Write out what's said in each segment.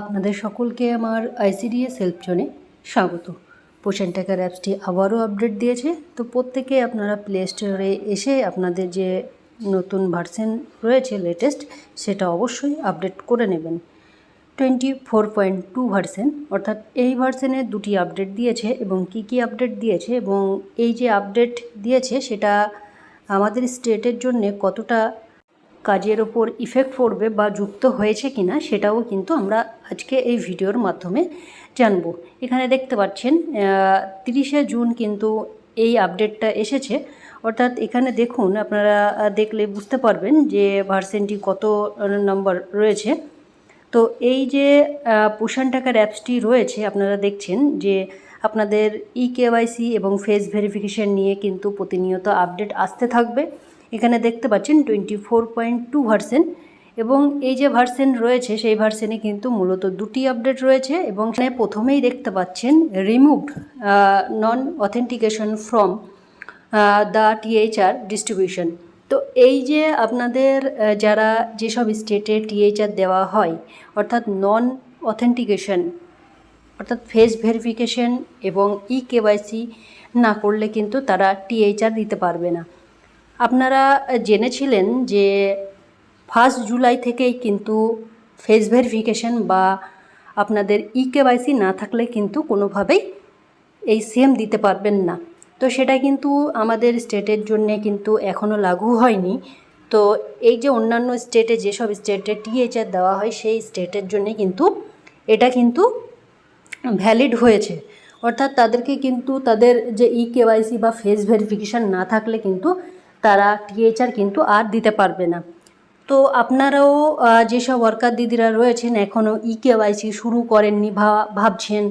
আপনাদের সকলকে আমার আইসিডিএস হেল্প জোনে স্বাগত। পোষণ টাকার অ্যাপসটি আবারও আপডেট দিয়েছে। তো প্রত্যেকে আপনারা প্লে স্টোরে এসে আপনাদের যে নতুন ভার্সন রয়েছে লেটেস্ট সেটা অবশ্যই আপডেট করে নেবেন। Twenty four point two version অর্থাৎ এই ভার্সেনে দুটি আপডেট দিয়েছে এবং কি কি আপডেট দিয়েছে এবং এই যে আপডেট দিয়েছে, সেটা আমাদের স্টেটের জন্যে কতটা কাজের ওপর ইফেক্ট পড়বে বা যুক্ত হয়েছে কিনা সেটাও কিন্তু আমরা আজকে এই ভিডিওর মাধ্যমে জানব। এখানে দেখতে পাচ্ছেন তিরিশে জুন কিন্তু এই আপডেটটা এসেছে। অর্থাৎ এখানে দেখুন, আপনারা দেখলে বুঝতে পারবেন যে ভার্সেনটি কত নম্বর রয়েছে। তো এই যে পোষণ টাকার অ্যাপসটি রয়েছে, আপনারা দেখছেন যে আপনাদের ই কেওয়াইসি এবং ফেস ভেরিফিকেশান নিয়ে কিন্তু প্রতিনিয়ত আপডেট আসতে থাকবে। এখানে দেখতে পাচ্ছেন twenty four point two version এবং এই যে ভার্সেন রয়েছে, সেই ভার্সেনে কিন্তু মূলত দুটি আপডেট রয়েছে এবং এখানে প্রথমেই দেখতে পাচ্ছেন removed non authentication from the THR distribution তো এই যে আপনাদের যারা যেসব স্টেটে টিএইচআর দেওয়া হয়, অর্থাৎ নন অথেন্টিকেশন অর্থাৎ ফেস ভেরিফিকেশন এবং ই কেওয়াইসি না করলে কিন্তু তারা টিএইচআর দিতে পারবে না। আপনারা জেনেছিলেন যে ফার্স্ট জুলাই থেকেই কিন্তু ফেস ভেরিফিকেশন বা আপনাদের ই কেওয়াইসি না থাকলে কিন্তু কোনোভাবেই এই সিএম দিতে পারবেন না। তো সেটা কিন্তু আমাদের স্টেটের জন্যে কিন্তু এখনও লাগু হয়নি। তো এই যে অন্যান্য স্টেটে যেসব স্টেটে টিএইচআর দেওয়া হয়, সেই স্টেটের জন্যে কিন্তু এটা কিন্তু ভ্যালিড হয়েছে। অর্থাৎ তাদেরকে কিন্তু তাদের যে ই কেওয়াইসি বা ফেস ভেরিফিকেশান না থাকলে কিন্তু তারা টিএইচআর কিন্তু আর দিতে পারবে না। তো আপনারাও যেসব ওয়ার্কার দিদিরা রয়েছেন এখনও ই কেওয়াইসি শুরু করেননি ভাবছেন,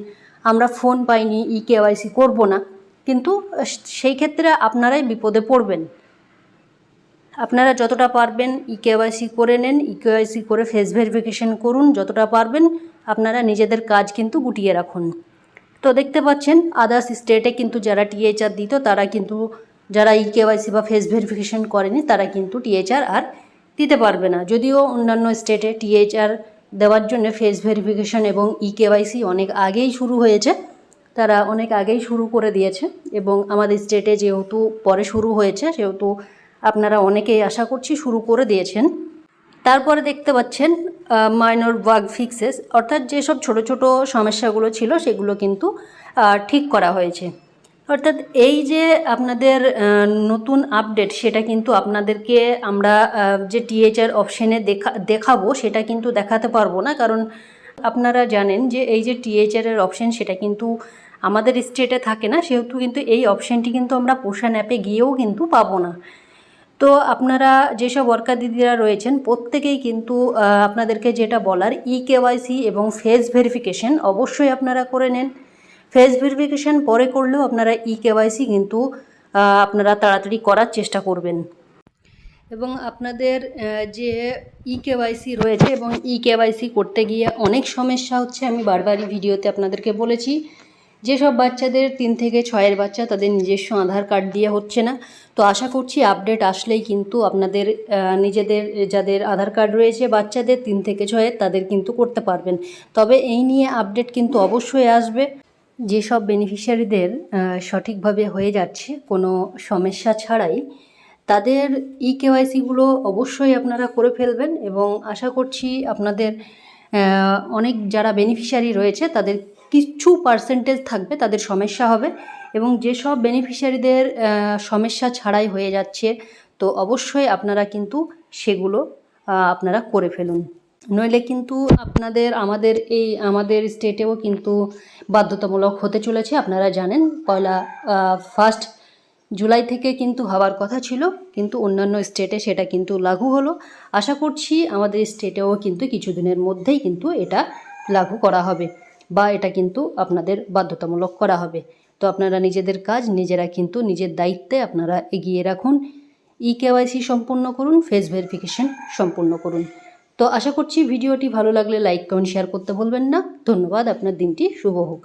আমরা ফোন পাইনি ই কেওয়াইসি করব না। কিন্তু সেই ক্ষেত্রে আপনারাই বিপদে পড়বেন। আপনারা যতটা পারবেন ই কেওয়াইসি করে নেন ই কেওয়াইসি করে ফেস ভেরিফিকেশন করুন, যতটা পারবেন আপনারা নিজেদের কাজ কিন্তু গুটিয়ে রাখুন। তো দেখতে পাচ্ছেন আদার্স স্টেটে কিন্তু যারা টিএইচআর দিত, তারা কিন্তু যারা ই কেওয়াইসি বা ফেস ভেরিফিকেশন করেনি, তারা কিন্তু টিএইচআর আর দিতে পারবে না। যদিও অন্যান্য স্টেটে টিএইচআর দেওয়ার জন্য ফেস ভেরিফিকেশন এবং ই কেওয়াইসি অনেক আগেই শুরু হয়েছে, তারা অনেক আগেই শুরু করে দিয়েছে এবং আমাদের স্টেটে যেহেতু পরে শুরু হয়েছে, সেহেতু আপনারা অনেকেই আশা করছি শুরু করে দিয়েছেন। তারপরে দেখতে পাচ্ছেন মাইনর বাগ ফিক্সেস অর্থাৎ যেসব ছোট ছোট সমস্যাগুলো ছিল, সেগুলো কিন্তু ঠিক করা হয়েছে। অর্থাৎ এই যে আপনাদের নতুন আপডেট সেটা কিন্তু আপনাদেরকে আমরা যে টিএইচআর অপশানে দেখা, দেখাবো সেটা কিন্তু দেখাতে পারব না। কারণ আপনারা জানেন যে এই যে টিএইচআরের অপশান সেটা কিন্তু আমাদের স্টেটে থাকে না, সেহেতু কিন্তু এই অপশানটি কিন্তু আমরা পোষণ অ্যাপে গিয়েও কিন্তু পাবো না। তো আপনারা যেসব ওয়ার্কার দিদিরা রয়েছেন, প্রত্যেকেই কিন্তু আপনাদেরকে যেটা বলার ই কেওয়াইসি এবং ফেস ভেরিফিকেশন অবশ্যই আপনারা করে নেন। ফেস ভেরিফিকেশান পরে করলেও আপনারা ই কেওয়াইসি কিন্তু আপনারা তাড়াতাড়ি করার চেষ্টা করবেন। এবং আপনাদের যে ই কেওয়াইসি রয়েছে এবং ই কেওয়াইসি করতে গিয়ে অনেক সমস্যা হচ্ছে, আমি বারবারই ভিডিওতে আপনাদেরকে বলেছি। যেসব বাচ্চাদের তিন থেকে ছয়ের বাচ্চা, তাদের নিজস্ব আধার কার্ড দিয়ে হচ্ছে না। তো আশা করছি আপডেট আসলেই কিন্তু আপনাদের নিজেদের যাদের আধার কার্ড রয়েছে বাচ্চাদের তিন থেকে ছয়ের, তাদের কিন্তু করতে পারবেন। তবে এই নিয়ে আপডেট কিন্তু অবশ্যই আসবে। যেসব বেনিফিশিয়ারিদের সঠিকভাবে হয়ে যাচ্ছে কোনো সমস্যা ছাড়াই, তাদের ই কেওয়াইসিগুলো অবশ্যই আপনারা করে ফেলবেন এবং আশা করছি আপনাদের অনেক যারা বেনিফিশিয়ারি রয়েছে তাদের কিছু পার্সেন্টেজ থাকবে, তাদের সমস্যা হবে এবং যেসব বেনিফিশিয়ারিদের সমস্যা ছাড়াই হয়ে যাচ্ছে, তো অবশ্যই আপনারা কিন্তু সেগুলো আপনারা করে ফেলুন। নইলে কিন্তু আপনাদের, আমাদের এই, আমাদের স্টেটেও কিন্তু বাধ্যতামূলক হতে চলেছে। আপনারা জানেন, পয়লা ফার্স্ট জুলাই থেকে কিন্তু হওয়ার কথা ছিল, কিন্তু অন্যান্য স্টেটে সেটা কিন্তু লাগু হলো। আশা করছি আমাদের স্টেটেও কিন্তু কিছুদিনের মধ্যেই কিন্তু এটা লাগু করা হবে বা এটা কিন্তু আপনাদের বাধ্যতামূলক করা হবে। তো আপনারা নিজেদের কাজ, নিজেরা কিন্তু নিজের দায়িত্বে আপনারা এগিয়ে রাখুন। ই কেওয়াইসি সম্পূর্ণ করুন ফেস ভেরিফিকেশন সম্পূর্ণ করুন। তো আশা করছি ভিডিওটি ভালো লাগলে লাইক, কমেন্ট শেয়ার করতে বলবেন না। ধন্যবাদ, আপনার দিনটি শুভ হোক।